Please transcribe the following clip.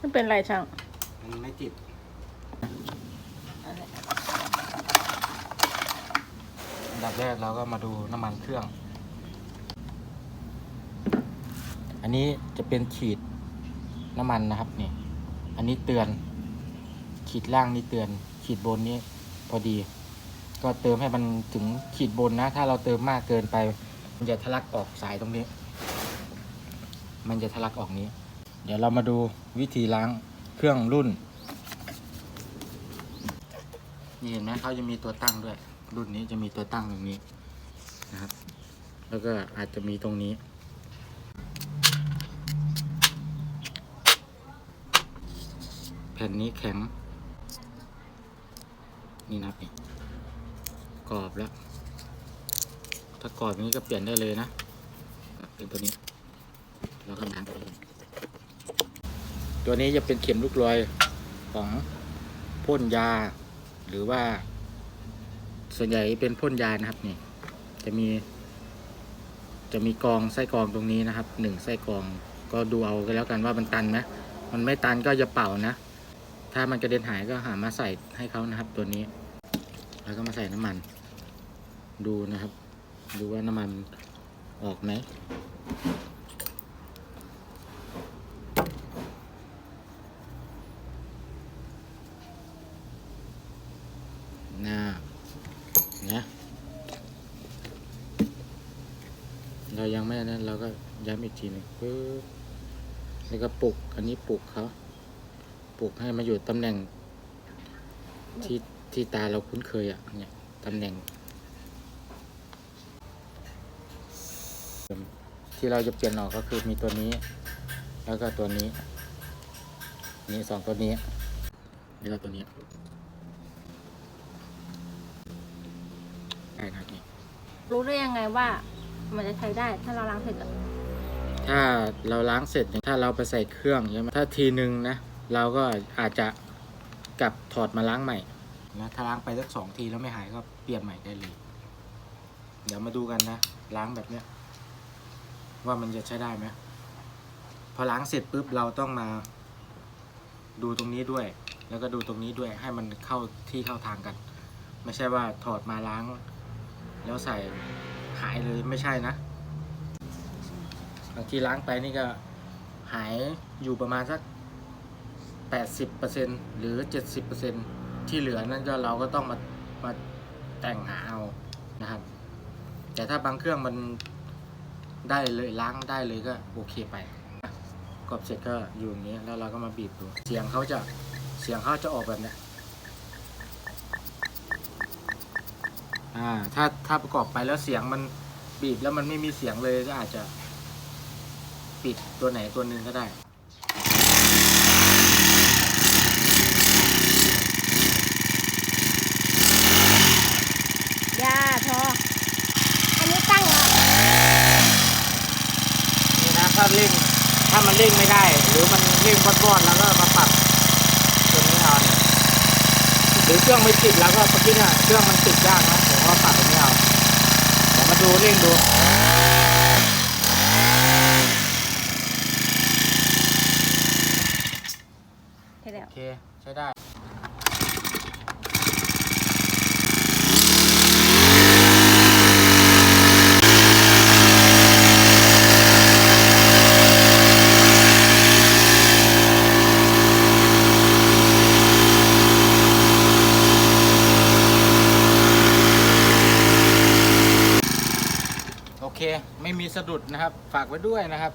ไม่เป็นไรช่าง มันไม่ติดอันดับแรกเราก็มาดูน้ำมันเครื่อง อันนี้จะเป็นขีดน้ำมันนะครับนี่ อันนี้เตือน ขีดล่างนี่เตือน ขีดบนนี้พอดี ก็เติมให้มันถึงขีดบนนะ ถ้าเราเติมมากเกินไป มันจะทะลักออกสายตรงนี้ มันจะทะลักออกนี้ เดี๋ยวเรามาดูวิธีล้างเครื่องรุ่น นี่เห็นไหมเขาจะมีตัวตั้งด้วย รุ่นนี้จะมีตัวตั้งตรงนี้นะครับ แล้วก็อาจจะมีตรงนี้ แผ่นนี้แข็ง นี่นะครับนี่กรอบแล้ว ถ้ากรอบอย่างนี้ก็เปลี่ยนได้เลยนะ เป็นตัวนี้ แล้วก็ล้างตัวนี้ ตัวนี้จะเป็นเข็มลูกรอยของพ่นยา หรือว่า ส่วนใหญ่เป็นพ่นยานะครับนี่ จะมี จะมีกองไส้กองตรงนี้นะครับหนึ่งไส้กองก็ดูเอากันแล้วกันว่ามันตันไหมมันไม่ตันก็อย่าเป่านะถ้ามันกระเด็นหายก็หามาใส่ให้เขานะครับ ตัวนี้ แล้วก็มาใส่น้ำมัน ดูนะครับ ดูว่าน้ำมันออกไหม น่านะเรายังไม่นั้นเราก็ย้ำอีกทีหนึงปึ๊บแล้วก็ปลุกอันนี้ปลุกเขาปลุกให้มาอยู่ตำแหน่งที่ที่ตาเราคุ้นเคยอะเนี่ยตำแหน่ง ที่เราจะเปลี่ยนออกก็คือมีตัวนี้ แล้วก็ตัวนี้ นี่สองตัวนี้แล้วก็ตัวนี้ ได้ครับนี่รู้ได้ยังไงว่า มันจะใช้ได้ถ้าเราล้างเสร็จอะถ้าเราล้างเสร็จเนี่ยถ้าเราไปใส่เครื่องใช่ไหมถ้าทีหนึ่งนะ เราก็อาจจะกลับถอดมาล้างใหม่นะถ้าล้างไปสักสองทีแล้วไม่หายก็เปลี่ยนใหม่ได้เลย เดี๋ยวมาดูกันนะ ล้างแบบเนี้ย ว่ามันจะใช้ได้ไหมพอล้างเสร็จปุ๊บเราต้องมา ดูตรงนี้ด้วย แล้วก็ดูตรงนี้ด้วยให้มันเข้าที่เข้าทางกัน ไม่ใช่ว่าถอดมาล้าง แล้วใส่หายเลยไม่ใช่นะบางทีล้างไปนี่ก็หายอยู่ประมาณสัก 80%หรือ 70%ที่เหลือนั่นก็เราก็ต้องมามาแต่งหาเอานะครับ แต่ถ้าบางเครื่องมันได้เลยล้างได้เลยก็โอเคไปกรอบเสร็จก็อยู่อย่างนี้แล้วเราก็มาบีบดู เสียงเขาจะเสียงเขาจะออกแบบเนี้ย อ่าถ้าถ้าประกอบไปแล้วเสียงมันบีบแล้วมันไม่มีเสียงเลยก็อาจจะปิดตัวไหนตัวหนึ่งก็ได้ยาทออันนี้ตั้งเหรอนี่นะถ้าเร่งถ้ามันเร่งไม่ได้ หรือมันเร่งวอดๆแล้วก็มาปรับตัวนี้เอาเนี่ยห รือเครื่องไม่ติดแล้วก็เมื่อกี้เนี่ยเครื่องมันติดยากนะผมก็ปรับตัวนี้เอาเดี๋ยวมาดูเร่งดูใช่แล้วโอเคใช้ได้ ไม่มีสะดุดนะครับ ฝากไว้ด้วยนะครับ